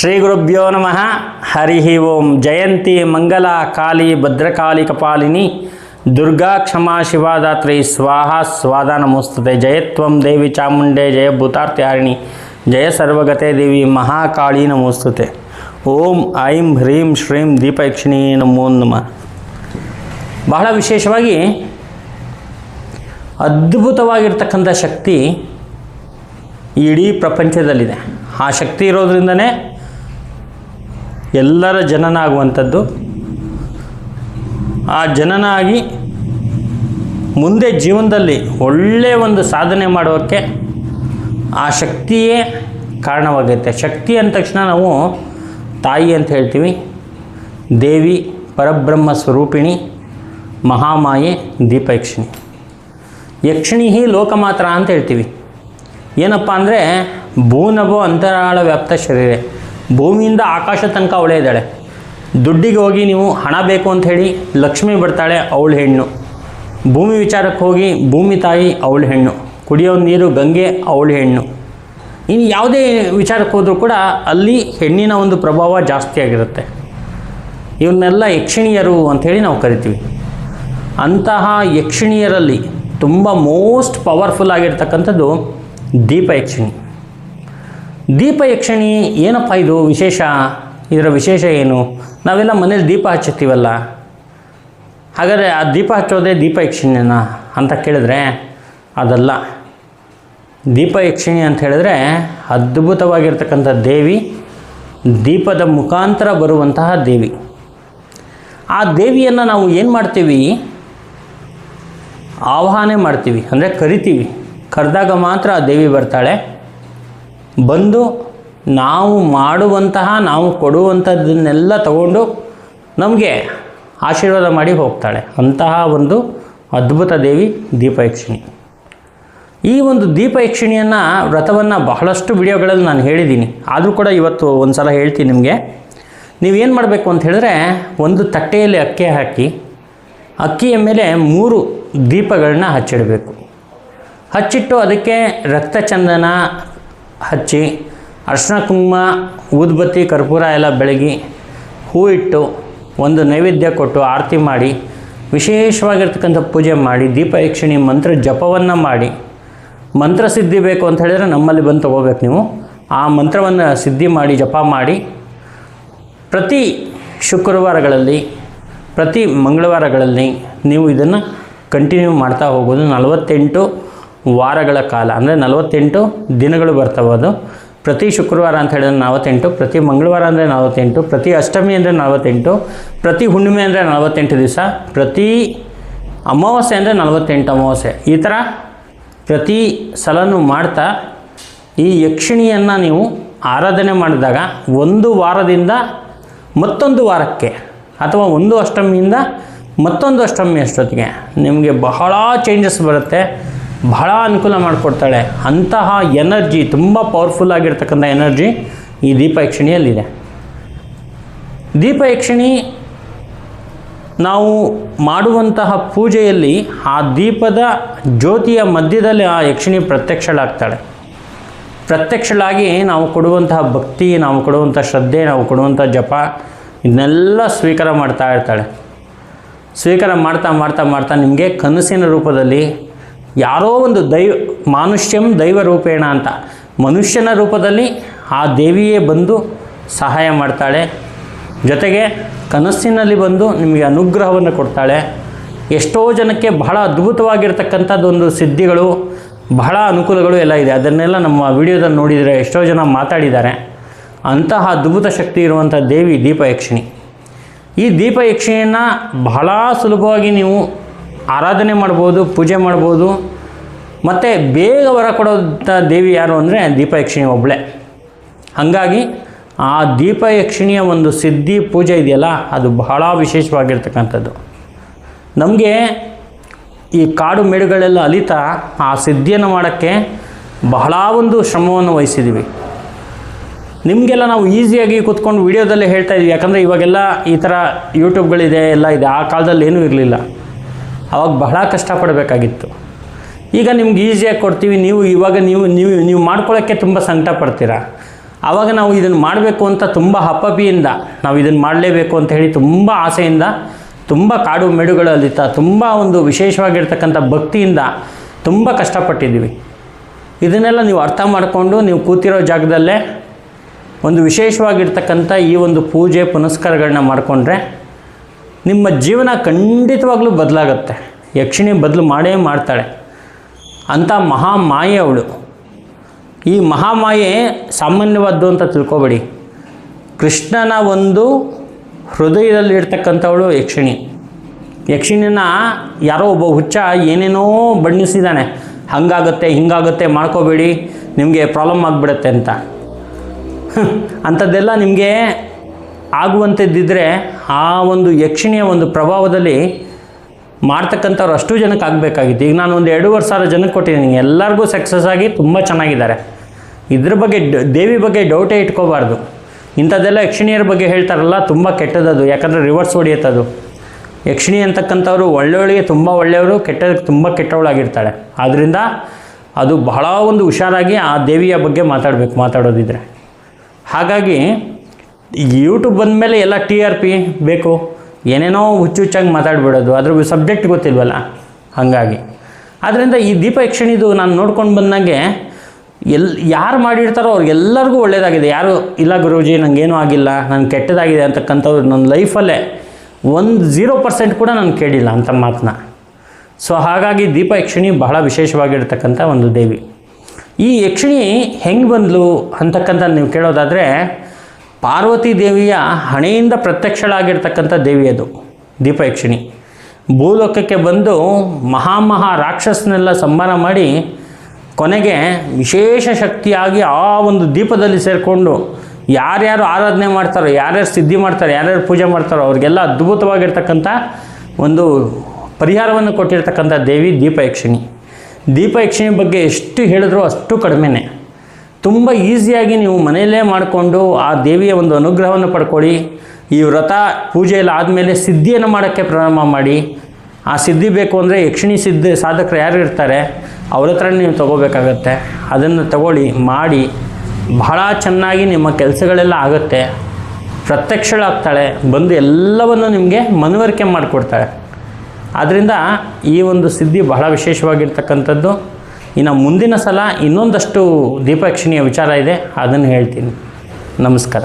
ಶ್ರೀ ಗುರುಭ್ಯೋ ನಮಃ. ಹರಿ ಓಂ. ಜಯಂತಿ ಮಂಗಲ ಕಾಳಿ ಭದ್ರಕಾಳಿ ಕಪಾಲಿನಿ. ದುರ್ಗಾ ಕ್ಷಮಾ ಶಿವಾದಾತ್ರಿ. ಸ್ವಾಹ ಸ್ವಾದ ನಮೋಸ್ತತೆ. ಜಯತ್ವಂ ದೇವಿ ಚಾಮುಂಡೆ. ಜಯ ಭೂತಾರ್ತ್ಯಾರಿಣಿ. ಜಯ ಸರ್ವಗತೆ ದೇವಿ ಮಹಾಕಾಳಿ ನಮೋಸ್ತುತೆ. ಓಂ ಐಂ ಹ್ರೀಂ ಶ್ರೀಂ ದೀಪಯಕ್ಷಿಣಿ ನಮೋ ನಮಃ. ಬಹಳ ವಿಶೇಷವಾಗಿ ಅದ್ಭುತವಾಗಿರ್ತಕ್ಕಂಥ ಶಕ್ತಿ ಇಡೀ ಪ್ರಪಂಚದಲ್ಲಿದೆ. ಆ ಶಕ್ತಿ ಇರೋದ್ರಿಂದನೇ ಎಲ್ಲರ ಜನನ ಆಗುವಂಥದ್ದು ಆ ಜನನ ಆಗಿ ಮುಂದೆ ಜೀವನದಲ್ಲಿ ಒಳ್ಳೆಯ ಒಂದು ಸಾಧನೆ ಮಾಡೋಕ್ಕೆ ಆ ಶಕ್ತಿಯೇ ಕಾರಣವಾಗುತ್ತೆ ಶಕ್ತಿ ಅಂದ ತಕ್ಷಣ ನಾವು ತಾಯಿ ಅಂತ ಹೇಳ್ತೀವಿ. ದೇವಿ ಪರಬ್ರಹ್ಮ ಸ್ವರೂಪಿಣಿ, ಮಹಾಮಾಯೆ, ದೀಪಯಕ್ಷಿಣಿ. ಯಕ್ಷಿಣಿ ಹಿ ಲೋಕಮಾತ್ರ ಅಂತ ಹೇಳ್ತೀವಿ. ಏನಪ್ಪ ಅಂದರೆ ಭೂನಭೋ ಅಂತರಾಳ ವ್ಯಾಪ್ತ ಶರೀರ. ಭೂಮಿಯಿಂದ ಆಕಾಶ ತನಕ ಅವಳೇ ಇದ್ದಾಳೆ. ದುಡ್ಡಿಗೆ ಹೋಗಿ ನೀವು ಹಣ ಬೇಕು ಅಂತ ಹೇಳಿ ಲಕ್ಷ್ಮಿ ಬರ್ತಾಳೆ ಅವಳು ಹೆಣ್ಣು. ಭೂಮಿ ವಿಚಾರಕ್ಕೆ ಹೋಗಿ ಭೂಮಿ ತಾಯಿ ಅವಳು ಹೆಣ್ಣು. ಕುಡಿಯೋ ನೀರು ಗಂಗೆ ಅವಳು ಹೆಣ್ಣು. ಇನ್ನು ಯಾವುದೇ ವಿಚಾರಕ್ಕೆ ಹೋದರೂ ಕೂಡ ಅಲ್ಲಿ ಹೆಣ್ಣಿನ ಒಂದು ಪ್ರಭಾವ ಜಾಸ್ತಿ ಆಗಿರುತ್ತೆ. ಇವನ್ನೆಲ್ಲ ಯಕ್ಷಿಣಿಯರು ಅಂಥೇಳಿ ನಾವು ಕರಿತೀವಿ. ಅಂತಹ ಯಕ್ಷಿಣಿಯರಲ್ಲಿ ತುಂಬ ಮೋಸ್ಟ್ ಪವರ್ಫುಲ್ ಆಗಿರ್ತಕ್ಕಂಥದ್ದು ದೀಪ ಯಕ್ಷಿಣಿ. ದೀಪ ಯಕ್ಷಣಿ ಏನಪ್ಪ ಇದು ವಿಶೇಷ? ಇದರ ವಿಶೇಷ ಏನು? ನಾವೆಲ್ಲ ಮನೇಲಿ ದೀಪ ಹಚ್ಚುತ್ತೀವಲ್ಲ. ಹಾಗಾದರೆ ಆ ದೀಪ ಹಚ್ಚೋದೇ ದೀಪ ಯಕ್ಷಿಣಿನ ಅಂತ ಕೇಳಿದ್ರೆ ಅದಲ್ಲ. ದೀಪ ಯಕ್ಷಿಣಿ ಅಂತ ಹೇಳಿದ್ರೆ ಅದ್ಭುತವಾಗಿರ್ತಕ್ಕಂಥ ದೇವಿ, ದೀಪದ ಮುಖಾಂತರ ಬರುವಂತಹ ದೇವಿ. ಆ ದೇವಿಯನ್ನು ನಾವು ಏನು ಮಾಡ್ತೀವಿ? ಆವಾಹನೆ ಮಾಡ್ತೀವಿ, ಅಂದರೆ ಕರಿತೀವಿ. ಕರೆದಾಗ ಮಾತ್ರ ಆ ದೇವಿ ಬರ್ತಾಳೆ. ಬಂದು ನಾವು ಮಾಡುವಂತಹ, ನಾವು ಕೊಡುವಂಥದ್ದನ್ನೆಲ್ಲ ತಗೊಂಡು ನಮಗೆ ಆಶೀರ್ವಾದ ಮಾಡಿ ಹೋಗ್ತಾಳೆ. ಅಂತಹ ಒಂದು ಅದ್ಭುತ ದೇವಿ ದೀಪಯಕ್ಷಿಣಿ. ಈ ಒಂದು ದೀಪಯಕ್ಷಿಣಿಯನ್ನು, ವ್ರತವನ್ನು ಬಹಳಷ್ಟು ವಿಡಿಯೋಗಳಲ್ಲಿ ನಾನು ಹೇಳಿದ್ದೀನಿ. ಆದರೂ ಕೂಡ ಇವತ್ತು ಒಂದು ಸಲ ಹೇಳ್ತೀನಿ ನಿಮಗೆ. ನೀವೇನು ಮಾಡಬೇಕು ಅಂತ ಹೇಳಿದ್ರೆ, ಒಂದು ತಟ್ಟೆಯಲ್ಲಿ ಅಕ್ಕಿ ಹಾಕಿ, ಅಕ್ಕಿಯ ಮೇಲೆ ಮೂರು ದೀಪಗಳನ್ನ ಹಚ್ಚಿಡಬೇಕು. ಹಚ್ಚಿಟ್ಟು ಅದಕ್ಕೆ ರಕ್ತಚಂದನ ಹಚ್ಚಿ ಅರ್ಶಿನ ಕುಂಕುಮ, ಊದ್ಬತ್ತಿ, ಕರ್ಪೂರ ಎಲ್ಲ ಬೆಳಗಿ ಹೂ ಇಟ್ಟು ಒಂದು ನೈವೇದ್ಯ ಕೊಟ್ಟು ಆರತಿ ಮಾಡಿ, ವಿಶೇಷವಾಗಿರ್ತಕ್ಕಂಥ ಪೂಜೆ ಮಾಡಿ ದೀಪ ಯಕ್ಷಿಣಿ ಮಂತ್ರ ಜಪವನ್ನು ಮಾಡಿ, ಮಂತ್ರ ಸಿದ್ಧಿ ಬೇಕು ಅಂತ ಹೇಳಿದ್ರೆ ನಮ್ಮಲ್ಲಿ ಬಂದು ತೊಗೋಬೇಕು ನೀವು. ಆ ಮಂತ್ರವನ್ನು ಸಿದ್ಧಿ ಮಾಡಿ, ಜಪ ಮಾಡಿ, ಪ್ರತಿ ಶುಕ್ರವಾರಗಳಲ್ಲಿ, ಪ್ರತಿ ಮಂಗಳವಾರಗಳಲ್ಲಿ ನೀವು ಇದನ್ನು ಕಂಟಿನ್ಯೂ ಮಾಡ್ತಾ ಹೋಗೋದು. ನಲವತ್ತೆಂಟು ವಾರಗಳ ಕಾಲ, ಅಂದರೆ ನಲವತ್ತೆಂಟು ದಿನಗಳು ಬರ್ತವೆ ಅದು. ಪ್ರತಿ ಶುಕ್ರವಾರ ಅಂತ ಹೇಳಿದ್ರೆ ನಲವತ್ತೆಂಟು, ಪ್ರತಿ ಮಂಗಳವಾರ ಅಂದರೆ ನಲವತ್ತೆಂಟು, ಪ್ರತಿ ಅಷ್ಟಮಿ ಅಂದರೆ ನಲವತ್ತೆಂಟು, ಪ್ರತಿ ಹುಣ್ಣಿಮೆ ಅಂದರೆ ನಲವತ್ತೆಂಟು ದಿವಸ, ಪ್ರತಿ ಅಮಾವಾಸ್ಯೆ ಅಂದರೆ ನಲವತ್ತೆಂಟು ಅಮಾವಾಸ್ಯೆ. ಈ ಥರ ಪ್ರತಿ ಸಲನೂ ಮಾಡ್ತಾ ಈ ಯಕ್ಷಿಣಿಯನ್ನು ನೀವು ಆರಾಧನೆ ಮಾಡಿದಾಗ ಒಂದು ವಾರದಿಂದ ಮತ್ತೊಂದು ವಾರಕ್ಕೆ ಅಥವಾ ಒಂದು ಅಷ್ಟಮಿಯಿಂದ ಮತ್ತೊಂದು ಅಷ್ಟಮಿ ಅಷ್ಟೊತ್ತಿಗೆ ನಿಮಗೆ ಬಹಳ ಚೇಂಜಸ್ ಬರುತ್ತೆ. ಬಹಳ ಅನುಕೂಲ ಮಾಡಿಕೊಡ್ತಾಳೆ. ಅಂತಹ ಎನರ್ಜಿ, ತುಂಬ ಪವರ್ಫುಲ್ ಆಗಿರ್ತಕ್ಕಂಥ ಎನರ್ಜಿ ಈ ದೀಪ ಯಕ್ಷಿಣಿಯಲ್ಲಿದೆ ದೀಪ ಯಕ್ಷಿಣಿ ನಾವು ಮಾಡುವಂತಹ ಪೂಜೆಯಲ್ಲಿ ಆ ದೀಪದ ಜ್ಯೋತಿಯ ಮಧ್ಯದಲ್ಲಿ ಆ ಯಕ್ಷಿಣಿ ಪ್ರತ್ಯಕ್ಷಳಾಗ್ತಾಳೆ. ಪ್ರತ್ಯಕ್ಷಳಾಗಿ ನಾವು ಕೊಡುವಂತಹ ಭಕ್ತಿ, ನಾವು ಕೊಡುವಂಥ ಶ್ರದ್ಧೆ, ನಾವು ಕೊಡುವಂಥ ಜಪ, ಇದನ್ನೆಲ್ಲ ಸ್ವೀಕಾರ ಮಾಡ್ತಾ ಇರ್ತಾಳೆ. ಸ್ವೀಕಾರ ಮಾಡ್ತಾ ಮಾಡ್ತಾ ಮಾಡ್ತಾ ನಿಮಗೆ ಕನಸಿನ ರೂಪದಲ್ಲಿ ಯಾರೋ ಒಂದು ದೈವ, ಮಾನುಷ್ಯಂ ದೈವ ರೂಪೇಣ ಅಂತ. ಮನುಷ್ಯನ ರೂಪದಲ್ಲಿ ಆ ದೇವಿಯೇ ಬಂದು ಸಹಾಯ ಮಾಡ್ತಾಳೆ. ಜೊತೆಗೆ ಕನಸಿನಲ್ಲಿ ಬಂದು ನಿಮಗೆ ಅನುಗ್ರಹವನ್ನು ಕೊಡ್ತಾಳೆ. ಎಷ್ಟೋ ಜನಕ್ಕೆ ಬಹಳ ಅದ್ಭುತವಾಗಿರ್ತಕ್ಕಂಥದ್ದೊಂದು ಸಿದ್ಧಿಗಳು, ಬಹಳ ಅನುಕೂಲಗಳು ಎಲ್ಲ ಇದೆ. ಅದನ್ನೆಲ್ಲ ನಮ್ಮ ವಿಡಿಯೋದಲ್ಲಿ ನೋಡಿದರೆ ಎಷ್ಟೋ ಜನ ಮಾತಾಡಿದ್ದಾರೆ. ಅಂತಹ ಅದ್ಭುತ ಶಕ್ತಿ ಇರುವಂಥ ದೇವಿ ದೀಪಯಕ್ಷಿಣಿ. ಈ ದೀಪಯಕ್ಷಿಣಿಯನ್ನು ಬಹಳ ಸುಲಭವಾಗಿ ನೀವು ಆರಾಧನೆ ಮಾಡ್ಬೋದು, ಪೂಜೆ ಮಾಡ್ಬೋದು. ಮತ್ತು ಬೇಗ ವರ ಕೊಡೋಂಥ ದೇವಿ ಯಾರು ಅಂದರೆ ದೀಪಯಕ್ಷಿಣಿ ಒಬ್ಬಳೆ ಹಾಗಾಗಿ ಆ ದೀಪಯಕ್ಷಿಣಿಯ ಒಂದು ಸಿದ್ಧಿ, ಪೂಜೆ ಇದೆಯಲ್ಲ, ಅದು ಬಹಳ ವಿಶೇಷವಾಗಿರ್ತಕ್ಕಂಥದ್ದು. ನಮಗೆ ಈ ಕಾಡು ಮೇಡುಗಳೆಲ್ಲ ಅಲಿತಾ ಆ ಸಿದ್ಧಿಯನ್ನು ಮಾಡೋಕ್ಕೆ ಬಹಳ ಒಂದು ಶ್ರಮವನ್ನು ವಹಿಸಿದ್ದೀವಿ ನಿಮಗೆಲ್ಲ ನಾವು ಈಸಿಯಾಗಿ ಕೂತ್ಕೊಂಡು ವೀಡಿಯೋದಲ್ಲೇ ಹೇಳ್ತಾ ಇದ್ದೀವಿ ಯಾಕಂದರೆ ಇವಾಗೆಲ್ಲ ಈ ಥರ ಯೂಟ್ಯೂಬ್ಗಳಿದೆ ಎಲ್ಲ ಇದೆ. ಆ ಕಾಲದಲ್ಲಿ ಏನೂ ಇರಲಿಲ್ಲ. ಆವಾಗ ಬಹಳ ಕಷ್ಟಪಡಬೇಕಾಗಿತ್ತು. ಈಗ ನಿಮ್ಗೆ ಈಸಿಯಾಗಿ ಕೊಡ್ತೀವಿ, ನೀವು ಇವಾಗ ನೀವು ನೀವು ನೀವು ಮಾಡ್ಕೊಳ್ಳೋಕ್ಕೆ ತುಂಬ ಸಂಕಟ ಪಡ್ತೀರಾ? ಆವಾಗ ನಾವು ಇದನ್ನು ಮಾಡಬೇಕು ಅಂತ ತುಂಬ ಹಪ್ಪಪಿಯಿಂದ ನಾವು ಇದನ್ನು ಮಾಡಲೇಬೇಕು ಅಂತ ಹೇಳಿ ತುಂಬ ಆಸೆಯಿಂದ, ತುಂಬ ಕಾಡು ಮೆಡುಗಳಲ್ಲಿ ತ, ತುಂಬ ಒಂದು ವಿಶೇಷವಾಗಿರ್ತಕ್ಕಂಥ ಭಕ್ತಿಯಿಂದ ತುಂಬ ಕಷ್ಟಪಟ್ಟಿದ್ದೀವಿ. ಇದನ್ನೆಲ್ಲ ನೀವು ಅರ್ಥ ಮಾಡಿಕೊಂಡು ನೀವು ಕೂತಿರೋ ಜಾಗದಲ್ಲೇ ಒಂದು ವಿಶೇಷವಾಗಿರ್ತಕ್ಕಂಥ ಈ ಒಂದು ಪೂಜೆ ಪುನಸ್ಕಾರಗಳನ್ನ ಮಾಡಿಕೊಂಡ್ರೆ ನಿಮ್ಮ ಜೀವನ ಖಂಡಿತವಾಗ್ಲೂ ಬದಲಾಗುತ್ತೆ. ಯಕ್ಷಿಣಿ ಬದಲು ಮಾಡೇ ಮಾಡ್ತಾಳೆ. ಅಂಥ ಮಹಾಮಾಯೆ ಅವಳು. ಈ ಮಹಾಮಾಯೆ ಸಾಮಾನ್ಯವಾದ್ದು ಅಂತ ತಿಳ್ಕೊಬೇಡಿ. ಕೃಷ್ಣನ ಒಂದು ಹೃದಯದಲ್ಲಿ ಇರ್ತಕ್ಕಂಥವಳು ಯಕ್ಷಿಣಿ. ಯಕ್ಷಿಣಿನ ಯಾರೋ ಒಬ್ಬ ಹುಚ್ಚ ಏನೇನೋ ಬಣ್ಣಿಸಿದ್ದಾನೆ. ಹಾಗಾಗುತ್ತೆ, ಹಿಂಗಾಗುತ್ತೆ ಮಾಡ್ಕೋಬೇಡಿ, ನಿಮಗೆ ಪ್ರಾಬ್ಲಮ್ ಆಗಿಬಿಡುತ್ತೆ ಅಂತ. ಅಂಥದ್ದೆಲ್ಲ ನಿಮಗೆ ಆಗುವಂಥದ್ದಿದ್ದರೆ ಆ ಒಂದು ಯಕ್ಷಿಣಿಯ ಒಂದು ಪ್ರಭಾವದಲ್ಲಿ ಮಾಡ್ತಕ್ಕಂಥವ್ರು ಅಷ್ಟು ಜನಕ್ಕೆ ಆಗಬೇಕಾಗಿತ್ತು. ಈಗ ನಾನು ಒಂದು ಎರಡೂವರೆ ಸಾವಿರ ಜನಕ್ಕೆ ಕೊಟ್ಟಿದ್ದೀನಿ. ಎಲ್ಲರಿಗೂ ಸಕ್ಸಸ್ ಆಗಿ ತುಂಬ ಚೆನ್ನಾಗಿದ್ದಾರೆ. ಇದ್ರ ಬಗ್ಗೆ ದೇವಿ ಬಗ್ಗೆ ಡೌಟೇ ಇಟ್ಕೋಬಾರ್ದು. ಇಂಥದ್ದೆಲ್ಲ ಯಕ್ಷಿಣಿಯರ ಬಗ್ಗೆ ಹೇಳ್ತಾರಲ್ಲ, ತುಂಬ ಕೆಟ್ಟದದು ಯಾಕಂದರೆ ರಿವರ್ಸ್ ಹೊಡೆಯುತ್ತದು. ಯಕ್ಷಿಣಿ ಅಂತಕ್ಕಂಥವ್ರು ಒಳ್ಳೆಯವಳಿಗೆ ತುಂಬ ಒಳ್ಳೆಯವರು, ಕೆಟ್ಟದಕ್ಕೆ ತುಂಬ ಕೆಟ್ಟವಳಾಗಿರ್ತಾಳೆ. ಆದ್ದರಿಂದ ಅದು ಬಹಳ ಒಂದು ಹುಷಾರಾಗಿ ಆ ದೇವಿಯ ಬಗ್ಗೆ ಮಾತಾಡಬೇಕು, ಮಾತಾಡೋದಿದ್ರೆ. ಹಾಗಾಗಿ ಯೂಟ್ಯೂಬ್ ಬಂದಮೇಲೆ ಎಲ್ಲ ಟಿ ಆರ್ ಪಿ ಬೇಕು. ಏನೇನೋ ಹುಚ್ಚು ಹುಚ್ಚಾಗಿ ಮಾತಾಡ್ಬಿಡೋದು. ಅದ್ರ ಸಬ್ಜೆಕ್ಟ್ ಗೊತ್ತಿಲ್ವಲ್ಲ? ಹಾಗಾಗಿ. ಆದ್ದರಿಂದ ಈ ದೀಪ ಯಕ್ಷಣಿದು ನಾನು ನೋಡ್ಕೊಂಡು ಬಂದಂಗೆ ಎಲ್ ಯಾರು ಮಾಡಿರ್ತಾರೋ ಅವ್ರಿಗೆಲ್ಲರಿಗೂ ಒಳ್ಳೆಯದಾಗಿದೆ ಯಾರು, ಇಲ್ಲ ಗುರುಜಿ ನನಗೇನೂ ಆಗಿಲ್ಲ. ನಾನು ಕೆಟ್ಟದಾಗಿದೆ ಅಂತಕ್ಕಂಥವ್ರು ನನ್ನ ಲೈಫಲ್ಲೇ ಒಂದು ಝೀರೋ ಪರ್ಸೆಂಟ್ ಕೂಡ ನಾನು ಕೇಳಿಲ್ಲ ಅಂತ ಮಾತನ್ನ ಸೊ ಹಾಗಾಗಿ ದೀಪ ಯಕ್ಷಿಣಿ ಬಹಳ ವಿಶೇಷವಾಗಿರ್ತಕ್ಕಂಥ ಒಂದು ದೇವಿ. ಈ ಯಕ್ಷಿಣಿ ಹೆಂಗೆ ಬಂದಲು ಅಂತಕ್ಕಂಥ ನೀವು ಕೇಳೋದಾದರೆ ಪಾರ್ವತಿ ದೇವಿಯ ಹಣೆಯಿಂದ ಪ್ರತ್ಯಕ್ಷಳಾಗಿರ್ತಕ್ಕಂಥ ದೇವಿ ಅದು ದೀಪ ಯಕ್ಷಿಣಿ ಭೂಲೋಕಕ್ಕೆ ಬಂದು ಮಹಾಮಹಾ ರಾಕ್ಷಸನೆಲ್ಲ ಸಂಹಾರ ಮಾಡಿ ಕೊನೆಗೆ ವಿಶೇಷ ಶಕ್ತಿಯಾಗಿ ಆ ಒಂದು ದೀಪದಲ್ಲಿ ಸೇರಿಕೊಂಡು ಯಾರ್ಯಾರು ಆರಾಧನೆ ಮಾಡ್ತಾರೋ, ಯಾರ್ಯಾರು ಸಿದ್ಧಿ ಮಾಡ್ತಾರೆ, ಯಾರ್ಯಾರು ಪೂಜೆ ಮಾಡ್ತಾರೋ, ಅವ್ರಿಗೆಲ್ಲ ಅದ್ಭುತವಾಗಿರ್ತಕ್ಕಂಥ ಒಂದು ಪರಿಹಾರವನ್ನು ಕೊಟ್ಟಿರ್ತಕ್ಕಂಥ ದೇವಿ ದೀಪಯಕ್ಷಿಣಿ. ದೀಪಯಕ್ಷಿಣಿ ಬಗ್ಗೆ ಎಷ್ಟು ಹೇಳಿದ್ರೂ ಅಷ್ಟು ಕಡಿಮೆನೇ. ತುಂಬ ಈಸಿಯಾಗಿ ನೀವು ಮನೆಯಲ್ಲೇ ಮಾಡಿಕೊಂಡು ಆ ದೇವಿಯ ಒಂದು ಅನುಗ್ರಹವನ್ನು ಪಡ್ಕೊಳ್ಳಿ. ಈ ವ್ರತ ಪೂಜೆ ಎಲ್ಲ ಆದಮೇಲೆ ಸಿದ್ಧಿಯನ್ನು ಮಾಡೋಕ್ಕೆ ಪ್ರಾರಂಭ ಮಾಡಿ. ಆ ಸಿದ್ಧಿ ಬೇಕು ಅಂದರೆ ಯಕ್ಷಿಣಿ ಸಿದ್ಧಿ ಸಾಧಕರು ಯಾರು ಇರ್ತಾರೆ, ಅವ್ರ ಹತ್ರ ನೀವು ತೊಗೋಬೇಕಾಗತ್ತೆ. ಅದನ್ನು ತಗೊಳ್ಳಿ, ಮಾಡಿ. ಬಹಳ ಚೆನ್ನಾಗಿ ನಿಮ್ಮ ಕೆಲಸಗಳೆಲ್ಲ ಆಗುತ್ತೆ. ಪ್ರತ್ಯಕ್ಷಳಾಗ್ತಾಳೆ, ಬಂದು ಎಲ್ಲವನ್ನು ನಿಮಗೆ ಮನವರಿಕೆ ಮಾಡಿಕೊಡ್ತಾಳೆ. ಆದ್ದರಿಂದ ಈ ಒಂದು ಸಿದ್ಧಿ ಬಹಳ ವಿಶೇಷವಾಗಿರ್ತಕ್ಕಂಥದ್ದು. ಇನ್ನು ಮುಂದಿನ ಸಲ ಇನ್ನೊಂದಷ್ಟು ದೀಪಕ್ಷಣೀಯ ವಿಚಾರ ಇದೆ ಅದನ್ನು ಹೇಳ್ತೀನಿ. ನಮಸ್ಕಾರ.